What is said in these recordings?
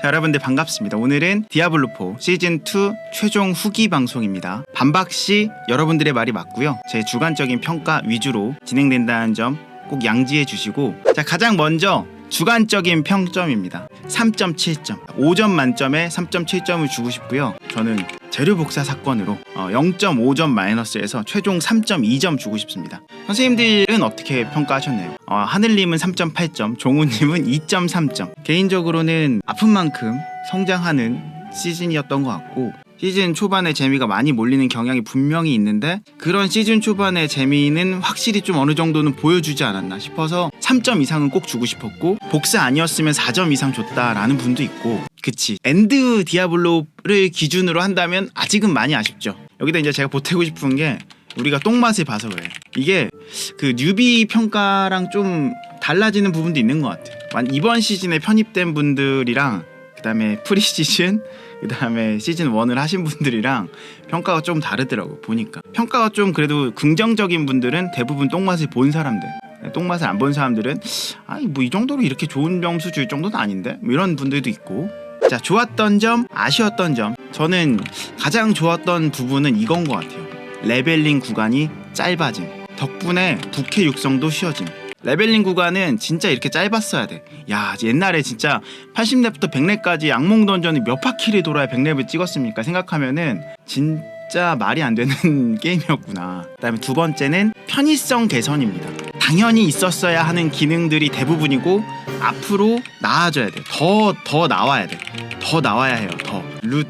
자, 여러분들 반갑습니다. 오늘은 디아블로4 시즌2 최종 후기 방송입니다. 반박시 여러분들의 말이 맞고요. 제 주관적인 평가 위주로 진행된다는 점 꼭 양지해 주시고 자, 가장 먼저 주관적인 평점입니다. 3.7점. 5점 만점에 3.7점을 주고 싶고요. 저는 재료 복사 사건으로 어, 0.5점 마이너스에서 최종 3.2점 주고 싶습니다. 선생님들은 어떻게 평가하셨나요? 어, 하늘님은 3.8점, 종우님은 2.3점. 개인적으로는 아픈 만큼 성장하는 시즌이었던 것 같고 시즌 초반에 재미가 많이 몰리는 경향이 분명히 있는데 그런 시즌 초반의 재미는 확실히 좀 어느 정도는 보여주지 않았나 싶어서 3점 이상은 꼭 주고 싶었고 복사 아니었으면 4점 이상 줬다라는 분도 있고 그치. 엔드 디아블로를 기준으로 한다면 아직은 많이 아쉽죠. 여기다 이제 제가 보태고 싶은 게 우리가 똥맛을 봐서 그래. 이게 그 뉴비 평가랑 좀 달라지는 부분도 있는 것 같아 완- 이번 시즌에 편입된 분들이랑 그 다음에 프리시즌 그 다음에 시즌 1을 하신 분들이랑 평가가 좀 다르더라고 보니까. 평가가 좀 그래도 긍정적인 분들은 대부분 똥맛을 본 사람들 똥맛을 안 본 사람들은 아니 뭐 이 정도로 이렇게 좋은 점수 줄 정도는 아닌데 뭐 이런 분들도 있고 자 좋았던 점 아쉬웠던 점 저는 가장 좋았던 부분은 이건 것 같아요 레벨링 구간이 짧아짐 덕분에 부캐 육성도 쉬워짐 레벨링 구간은 진짜 이렇게 짧았어야 돼. 야 옛날에 진짜 80렙부터 100렙까지 악몽 던전을 몇 바퀴를 돌아야 100렙을 찍었습니까? 생각하면은 진짜 말이 안 되는 게임이었구나. 그다음에 두 번째는 편의성 개선입니다. 당연히 있었어야 하는 기능들이 대부분이고 앞으로 나아져야 돼. 더더 나와야 돼. 더 나와야 해요. 더 룻,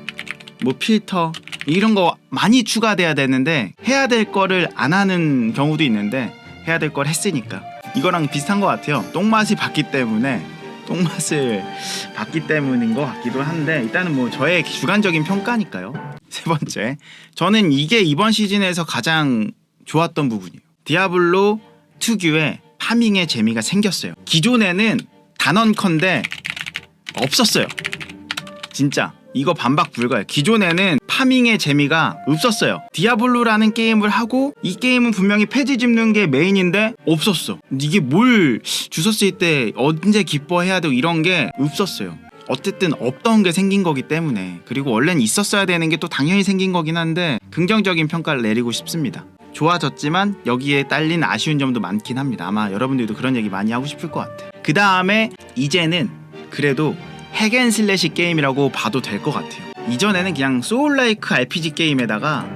뭐 필터 이런 거 많이 추가돼야 되는데 해야 될 거를 안 하는 경우도 있는데 해야 될 걸 했으니까 이거랑 비슷한 것 같아요. 똥맛이 봤기 때문에 똥맛을 봤기 때문인 것 같기도 한데 일단은 뭐 저의 주관적인 평가니까요. 세 번째, 저는 이게 이번 시즌에서 가장 좋았던 부분이에요. 디아블로 특유의 파밍의 재미가 생겼어요. 기존에는 단언컨대 없었어요. 진짜 이거 반박 불가요. 기존에는 파밍의 재미가 없었어요. 디아블로라는 게임을 하고 이 게임은 분명히 폐지 짚는 게 메인인데 없었어. 이게 뭘 주웠을 때 언제 기뻐해야 되고 이런 게 없었어요. 어쨌든 없던 게 생긴 거기 때문에 그리고 원래는 있었어야 되는 게 또 당연히 생긴 거긴 한데 긍정적인 평가를 내리고 싶습니다. 좋아졌지만 여기에 딸린 아쉬운 점도 많긴 합니다. 아마 여러분들도 그런 얘기 많이 하고 싶을 것 같아요. 그 다음에 이제는 그래도 핵앤슬래시 게임이라고 봐도 될 것 같아요. 이전에는 그냥 소울라이크 RPG 게임에다가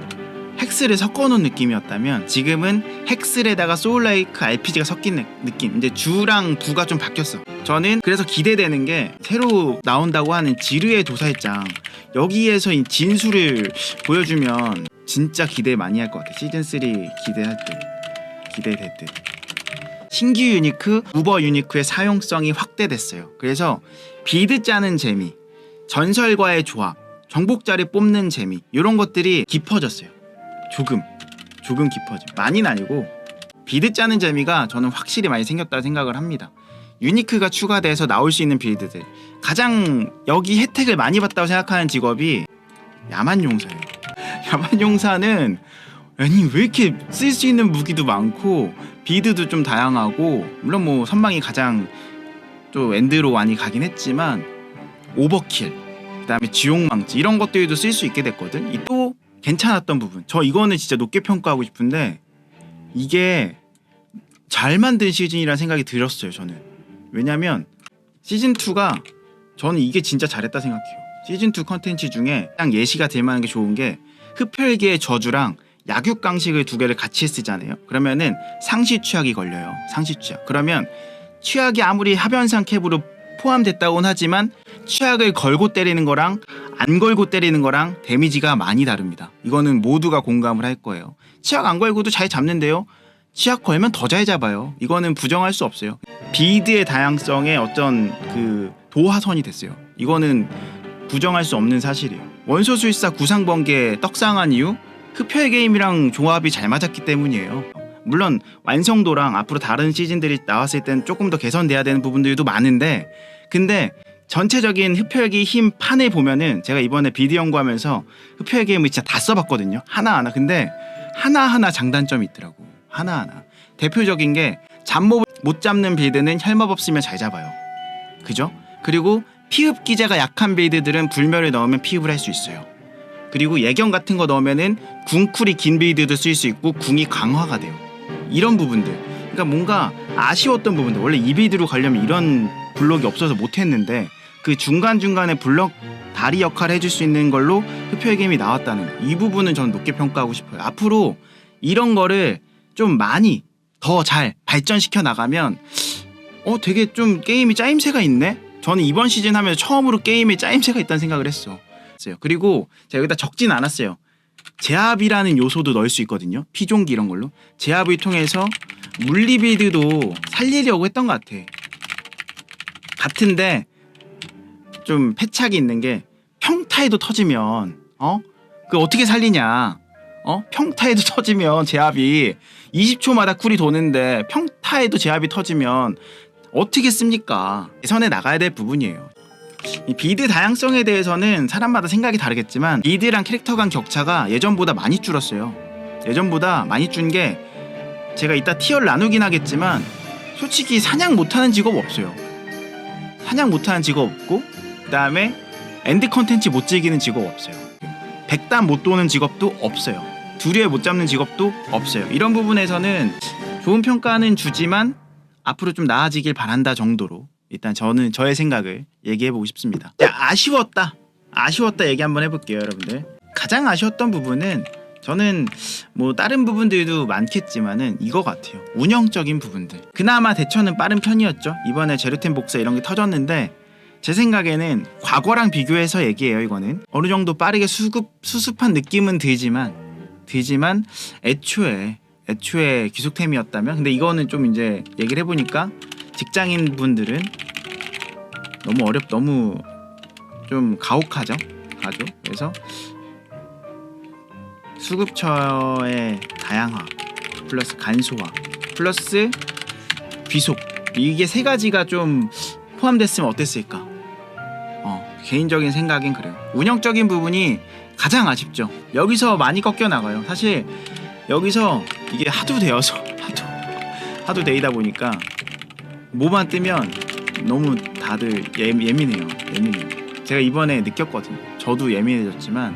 헥스를 섞어놓은 느낌이었다면 지금은 헥스에다가 소울라이크 RPG가 섞인 느- 느낌. 이제 주랑 부가 좀 바뀌었어. 저는 그래서 기대되는 게 새로 나온다고 하는 지르의 도살장 여기에서 이 진수를 보여주면 진짜 기대 많이 할 것 같아. 시즌 3 기대할 때 기대될 듯. 신규 유니크, 우버 유니크의 사용성이 확대됐어요. 그래서 비드 짜는 재미, 전설과의 조합, 정복자를 뽑는 재미 이런 것들이 깊어졌어요. 조금, 조금 깊어져. 많이는 아니고 비드 짜는 재미가 저는 확실히 많이 생겼다 생각을 합니다. 유니크가 추가돼서 나올 수 있는 빌드들 가장 여기 혜택을 많이 받다고 생각하는 직업이 야만용사예요. 야만용사는 아니 왜 이렇게 쓸 수 있는 무기도 많고 비드도 좀 다양하고 물론 뭐 선방이 가장 또 엔드로 많이 가긴 했지만 오버킬 그다음에 지옥망치 이런 것들도 쓸 수 있게 됐거든. 이 또 괜찮았던 부분. 저 이거는 진짜 높게 평가하고 싶은데 이게 잘 만든 시즌이라는 생각이 들었어요. 저는 왜냐면 시즌 2가 저는 이게 진짜 잘했다 생각해요. 시즌 2 컨텐츠 중에 딱 예시가 될 만한 게 좋은 게 흡혈계의 저주랑 약육강식을 두 개를 같이 쓰잖아요. 그러면은 상시 취약이 걸려요. 상시 취약. 그러면 취약이 아무리 하변상 캡으로 포함됐다고는 하지만 취약을 걸고 때리는 거랑 안 걸고 때리는 거랑 데미지가 많이 다릅니다. 이거는 모두가 공감을 할 거예요. 취약 안 걸고도 잘 잡는데요. 취약 걸면 더 잘 잡아요. 이거는 부정할 수 없어요. 비드의 다양성의 어떤 그 도화선이 됐어요. 이거는 부정할 수 없는 사실이에요. 원소술사 구상번개 떡상한 이유 흡혈 게임이랑 조합이 잘 맞았기 때문이에요. 물론 완성도랑 앞으로 다른 시즌들이 나왔을 땐 조금 더 개선돼야 되는 부분들도 많은데 근데 전체적인 흡혈기 힘 판을 보면은 제가 이번에 비디 연구하면서 흡혈 게임을 진짜 다 써봤거든요 하나하나 근데 하나하나 장단점이 있더라고 하나하나 대표적인 게 잡몹을 못 잡는 빌드는 혈마법 쓰면 잘 잡아요 그죠? 그리고 피흡 기제가 약한 빌드들은 불멸을 넣으면 피흡을 할 수 있어요. 그리고 예경 같은 거 넣으면은 궁쿨이 긴 빌드도 쓸 수 있고 궁이 강화가 돼요. 이런 부분들. 그러니까 뭔가 아쉬웠던 부분들. 원래 이 빌드로 가려면 이런 블록이 없어서 못했는데 그 중간 중간에 블럭 다리 역할을 해줄 수 있는 걸로 흡혈 게임이 나왔다는 거. 이 부분은 저는 높게 평가하고 싶어요. 앞으로 이런 거를 좀 많이 더 잘 발전시켜 나가면 어 되게 좀 게임이 짜임새가 있네. 저는 이번 시즌 하면서 처음으로 게임에 짜임새가 있다는 생각을 했어. 그리고 제가 여기다 적진 않았어요. 제압이라는 요소도 넣을 수 있거든요. 피종기 이런 걸로 제압을 통해서 물리 빌드도 살리려고 했던 것 같아. 같은데 좀 패착이 있는 게 평타에도 터지면 어? 그 어떻게 살리냐? 어? 평타에도 터지면 제압이 20초마다 쿨이 도는데 평타에도 제압이 터지면 어떻게 씁니까? 선에 나가야 될 부분이에요. 이 비드 다양성에 대해서는 사람마다 생각이 다르겠지만 비드랑 캐릭터 간 격차가 예전보다 많이 줄었어요. 예전보다 많이 준 게 제가 이따 티어를 나누긴 하겠지만 솔직히 사냥 못하는 직업 없어요. 사냥 못하는 직업 없고 그 다음에 엔드 컨텐츠 못 즐기는 직업 없어요. 백단 못 도는 직업도 없어요. 두리에 못 잡는 직업도 없어요. 이런 부분에서는 좋은 평가는 주지만 앞으로 좀 나아지길 바란다 정도로 일단 저는 저의 생각을 얘기해 보고 싶습니다. 자, 아쉬웠다. 아쉬웠다 얘기 한번 해볼게요, 여러분들. 가장 아쉬웠던 부분은 저는 뭐 다른 부분들도 많겠지만은 이거 같아요. 운영적인 부분들. 그나마 대처는 빠른 편이었죠. 이번에 제르템 복사 이런 게 터졌는데 제 생각에는 과거랑 비교해서 얘기해요. 이거는 어느 정도 빠르게 수급 수습한 느낌은 들지만 들지만 애초에 애초에 기속템이었다면 근데 이거는 좀 이제 얘기를 해보니까 직장인 분들은 너무 어렵 너무 좀 가혹하죠? 가죠? 그래서 수급처의 다양화 플러스 간소화 플러스 귀속. 이게 세 가지가 좀 포함됐으면 어땠을까? 어 개인적인 생각엔 그래요. 운영적인 부분이 가장 아쉽죠. 여기서 많이 꺾여 나가요. 사실 여기서 이게 하도 되어서 하도 하도 되다 보니까 뭐만 뜨면 너무 다들 예, 예민해요. 예민해요. 제가 이번에 느꼈거든요. 저도 예민해졌지만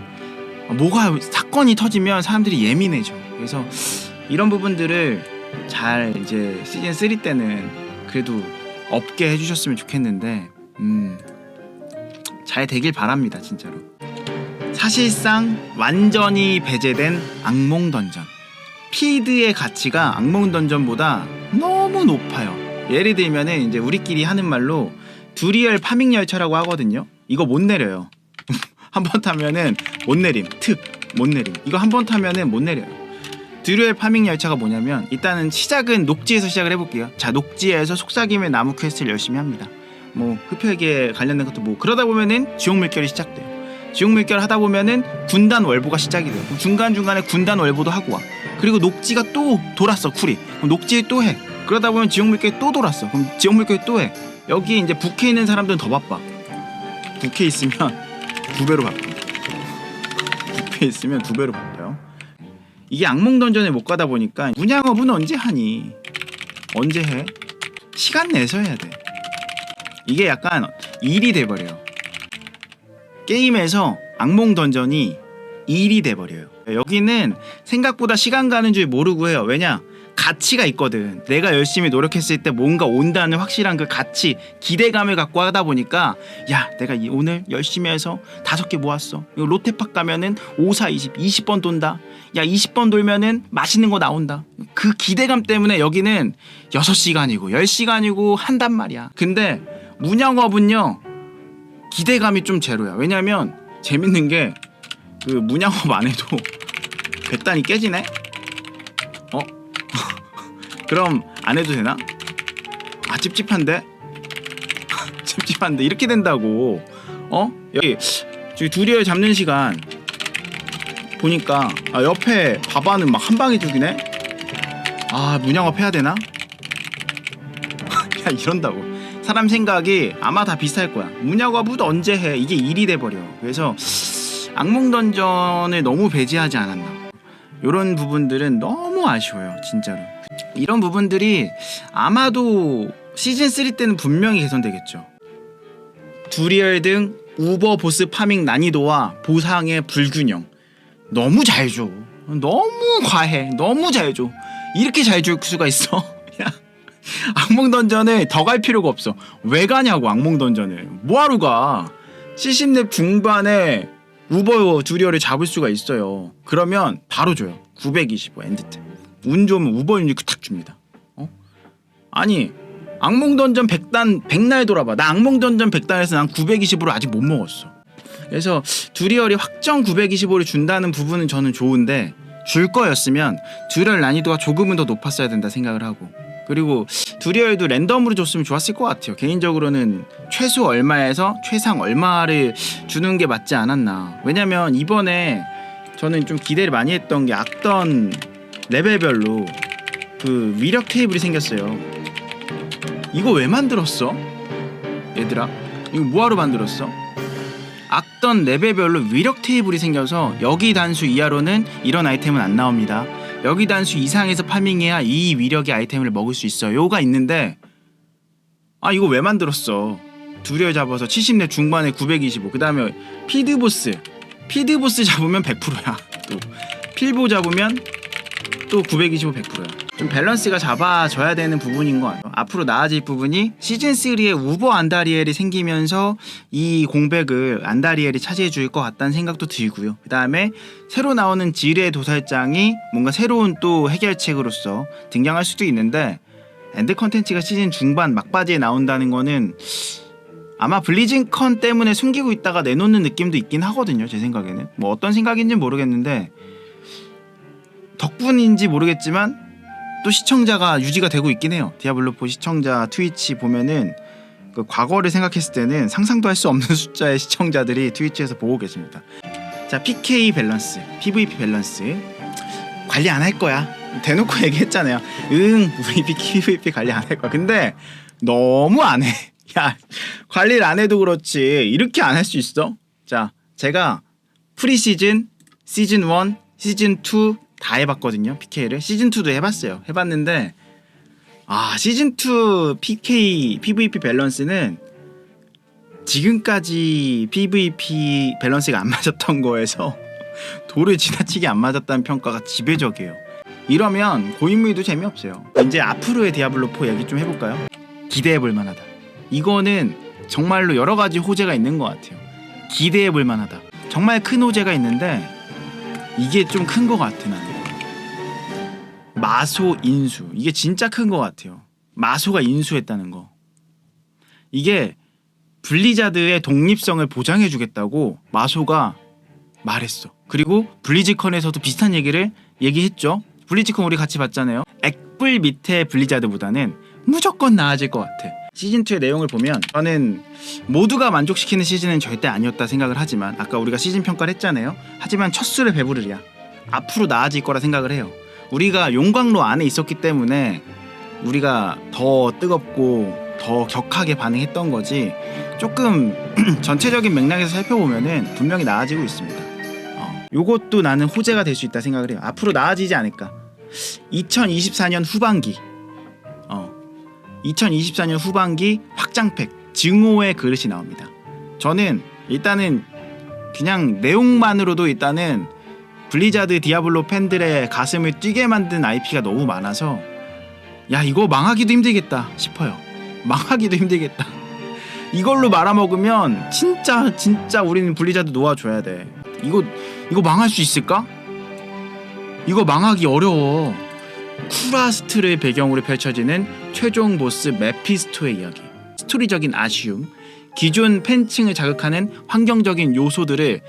뭐가 사건이 터지면 사람들이 예민해져. 그래서 이런 부분들을 잘 이제 시즌 3 때는 그래도 없게 해주셨으면 좋겠는데 음 잘 되길 바랍니다 진짜로 사실상 완전히 배제된 악몽 던전 피드의 가치가 악몽 던전보다 너무 높아요. 예를 들면은 이제 우리끼리 하는 말로 두리얼 파밍 열차라고 하거든요. 이거 못 내려요. 한 번 타면은 못 내림. 특 못 내림. 이거 한 번 타면은 못 내려요. 두리얼 파밍 열차가 뭐냐면 일단은 시작은 녹지에서 시작을 해볼게요. 자 녹지에서 속삭임의 나무 퀘스트를 열심히 합니다. 뭐 흡혈기에 관련된 것도 뭐 그러다 보면은 지옥 물결이 시작돼요. 지옥 물결 하다 보면은 군단 월보가 시작이 돼요. 중간 중간에 군단 월보도 하고 와. 그리고 녹지가 또 돌았어 쿨이. 녹지에 또 해. 그러다 보면 지옥 물결이 또 돌았어. 그럼 지옥 물결이 또 해. 여기 이제 북해 있는 사람들은 더 바빠. 북해 있으면 두 배로 바빠. 북해 있으면 두 배로 바빠요. 이게 악몽 던전에 못 가다 보니까 문양업은 언제 하니? 언제 해? 시간 내서 해야 돼. 이게 약간 일이 돼버려요. 게임에서 악몽 던전이 일이 돼버려요. 여기는 생각보다 시간 가는 줄 모르고 해요. 왜냐? 가치가 있거든. 내가 열심히 노력했을 때 뭔가 온다는 확실한 그 가치, 기대감을 갖고 하다 보니까 야, 내가 이- 오늘 열심히 해서 다섯 개 모았어. 롯데팍 가면은 5, 4, 20, 20번 돈다. 야, 20번 돌면은 맛있는 거 나온다. 그 기대감 때문에 여기는 6시간이고 10시간이고 한단 말이야. 근데 문양업은요. 기대감이 좀 제로야. 왜냐면 재밌는 게 그 문양업 안 해도 배단이 깨지네? 어? 그럼 안 해도 되나? 아 찝찝한데? 찝찝한데 이렇게 된다고 어? 여기 저기 두리엘 잡는 시간 보니까 아 옆에 바바는 막 한 방에 죽이네? 아 문양업 해야 되나? 야 이런다고 사람 생각이 아마 다 비슷할 거야 문양업은 언제 해 이게 일이 돼버려 그래서 악몽 던전을 너무 배제하지 않았나 이런 부분들은 너무 아쉬워요 진짜로 이런 부분들이 아마도 시즌 3 때는 분명히 개선되겠죠 두리얼 등 우버 보스 파밍 난이도와 보상의 불균형 너무 잘 줘. 너무 과해. 너무 잘 줘. 이렇게 잘 줄 수가 있어. 야. 악몽 던전을 더갈 필요가 없어. 왜 가냐고 악몽 던전을. 뭐하러 가? 70렙 중반에 우버 두리얼을 잡을 수가 있어요. 그러면 바로 줘요. 925 엔드템. 운 좋으면 우버 유니크 탁 줍니다. 어? 아니 악몽 던전 100단 100날 돌아봐. 나 악몽 던전 100단에서 난 925를 아직 못 먹었어. 그래서 두리얼이 확정 925를 준다는 부분은 저는 좋은데 줄 거였으면 두리얼 난이도가 조금은 더 높았어야 된다 생각을 하고 그리고 두리얼도 랜덤으로 줬으면 좋았을 것 같아요. 개인적으로는 최소 얼마에서 최상 얼마를 주는 게 맞지 않았나. 왜냐면 이번에 저는 좀 기대를 많이 했던 게 악던 레벨별로 그 위력 테이블이 생겼어요. 이거 왜 만들었어? 얘들아, 이거 뭐하러 만들었어? 악던 레벨별로 위력 테이블이 생겨서 여기 단수 이하로는 이런 아이템은 안 나옵니다. 여기 단수 이상에서 파밍해야 이 위력의 아이템을 먹을 수 있어 요가 있는데 아 이거 왜 만들었어? 두려 잡아서 70렙 중반에 925. 그 다음에 피드 보스. 피드 보스 잡으면 100%야. 또 필보 잡으면 또 925, 100%야. 좀 밸런스가 잡아져야 되는 부분인 것 같아요. 앞으로 나아질 부분이 시즌 3에 우버 안다리엘이 생기면서 이 공백을 안다리엘이 차지해 줄 것 같다는 생각도 들고요. 그 다음에 새로 나오는 지뢰 도살장이 뭔가 새로운 또 해결책으로서 등장할 수도 있는데 엔드 컨텐츠가 시즌 중반 막바지에 나온다는 거는 아마 블리즌컨 때문에 숨기고 있다가 내놓는 느낌도 있긴 하거든요. 제 생각에는 뭐 어떤 생각인지 모르겠는데 덕분인지 모르겠지만 또 시청자가 유지가 되고 있긴 해요. 디아블로4 시청자 트위치 보면은 그 과거를 생각했을 때는 상상도 할 수 없는 숫자의 시청자들이 트위치에서 보고 계십니다. 자 PK 밸런스, PVP 밸런스 관리 안 할 거야. 대놓고 얘기했잖아요. 응, 우리 PVP 관리 안 할 거야. 근데 너무 안 해. 야, 관리를 안 해도 그렇지. 이렇게 안 할 수 있어? 자, 제가 프리시즌, 시즌 1, 시즌 2 다 해봤거든요. PK를 시즌 2도 해봤어요. 해봤는데 아 시즌 2 PK PVP 밸런스는 지금까지 PVP 밸런스가 안 맞았던 거에서 돌을 지나치게 안 맞았다는 평가가 지배적이에요. 이러면 고인물도 재미없어요. 이제 앞으로의 디아블로 4 얘기 좀 해볼까요? 기대해볼 만하다. 이거는 정말로 여러 가지 호재가 있는 것 같아요. 기대해볼 만하다. 정말 큰 호재가 있는데 이게 좀 큰 것 같아 나는. 마소 인수 이게 진짜 큰 것 같아요. 마소가 인수했다는 거. 이게 블리자드의 독립성을 보장해주겠다고 마소가 말했어. 그리고 블리즈컨에서도 비슷한 얘기를 얘기했죠. 블리즈컨 우리 같이 봤잖아요. 액불 밑에 블리자드보다는 무조건 나아질 것 같아. 시즌 2의 내용을 보면 저는 모두가 만족시키는 시즌은 절대 아니었다 생각을 하지만 아까 우리가 시즌 평가를 했잖아요. 하지만 첫 수를 배부르랴. 앞으로 나아질 거라 생각을 해요. 우리가 용광로 안에 있었기 때문에 우리가 더 뜨겁고 더 격하게 반응했던 거지 조금 전체적인 맥락에서 살펴보면은 분명히 나아지고 있습니다. 어, 요것도 나는 호재가 될 수 있다 생각을 해요. 앞으로 나아지지 않을까. 2024년 후반기, 어, 2024년 후반기 확장팩 증오의 그릇이 나옵니다. 저는 일단은 그냥 내용만으로도 일단은 블리자드 디아블로 팬들의 가슴을 뛰게 만든 IP가 너무 많아서 야 이거 망하기도 힘들겠다 싶어요. 망하기도 힘들겠다. 이걸로 말아먹으면 진짜 진짜 우리는 블리자드 놓아줘야 돼. 이거 이거 망할 수 있을까? 이거 망하기 어려워. 쿠라스트를 배경으로 펼쳐지는 최종 보스 메피스토의 이야기. 스토리적인 아쉬움, 기존 팬층을 자극하는 환경적인 요소들을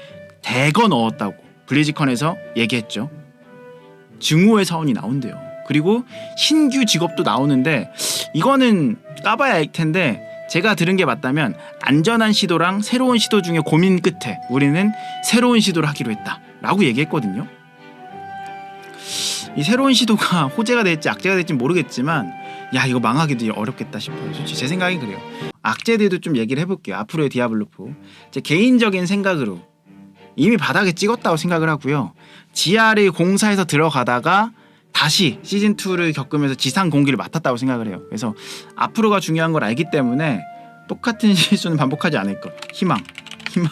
대거 넣었다고 블리즈컨에서 얘기했죠. 증오의 사원이 나온대요. 그리고 신규 직업도 나오는데 이거는 까봐야 알 텐데 제가 들은 게 맞다면 안전한 시도랑 새로운 시도 중에 고민 끝에 우리는 새로운 시도를 하기로 했다라고 얘기했거든요. 이 새로운 시도가 호재가 될지 악재가 될지 모르겠지만 야 이거 망하기도 어렵겠다 싶어요. 솔직히 제 생각이 그래요. 악재들도 좀 얘기를 해볼게요. 앞으로의 디아블로4 제 개인적인 생각으로 이미 바닥에 찍었다고 생각을 하고요. 지하를 공사해서 들어가다가 다시 시즌 2를 겪으면서 지상 공기를 맡았다고 생각을 해요. 그래서 앞으로가 중요한 걸 알기 때문에 똑같은 실수는 반복하지 않을 것. 희망, 희망.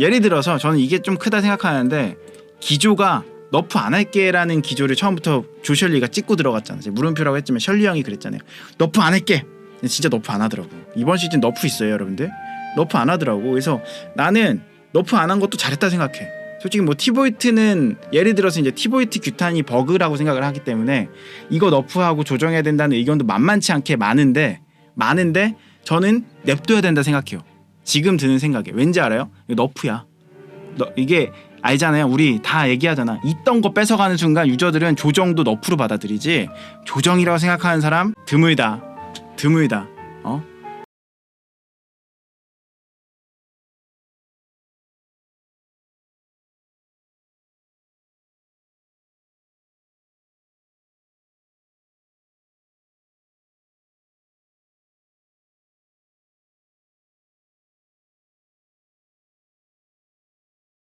예를 들어서 저는 이게 좀 크다 생각하는데 기조가 너프 안 할게라는 기조를 처음부터 조셜리가 찍고 들어갔잖아요. 물음표라고 했지만 셜리 형이 그랬잖아요. 너프 안 할게. 진짜 너프 안 하더라고. 이번 시즌 너프 있어요, 여러분들. 너프 안 하더라고. 그래서 나는 너프 안 한 것도 잘했다 생각해. 솔직히 뭐 티보이트는 예를 들어서 이제 티보이트 규탄이 버그라고 생각을 하기 때문에 이거 너프하고 조정해야 된다는 의견도 만만치 않게 많은데 많은데 저는 냅둬야 된다 생각해요. 지금 드는 생각에 왠지 알아요? 너프야. 너, 이게 알잖아요. 우리 다 얘기하잖아. 있던 거 뺏어가는 순간 유저들은 조정도 너프로 받아들이지 조정이라고 생각하는 사람 드물다. 드물다. 어?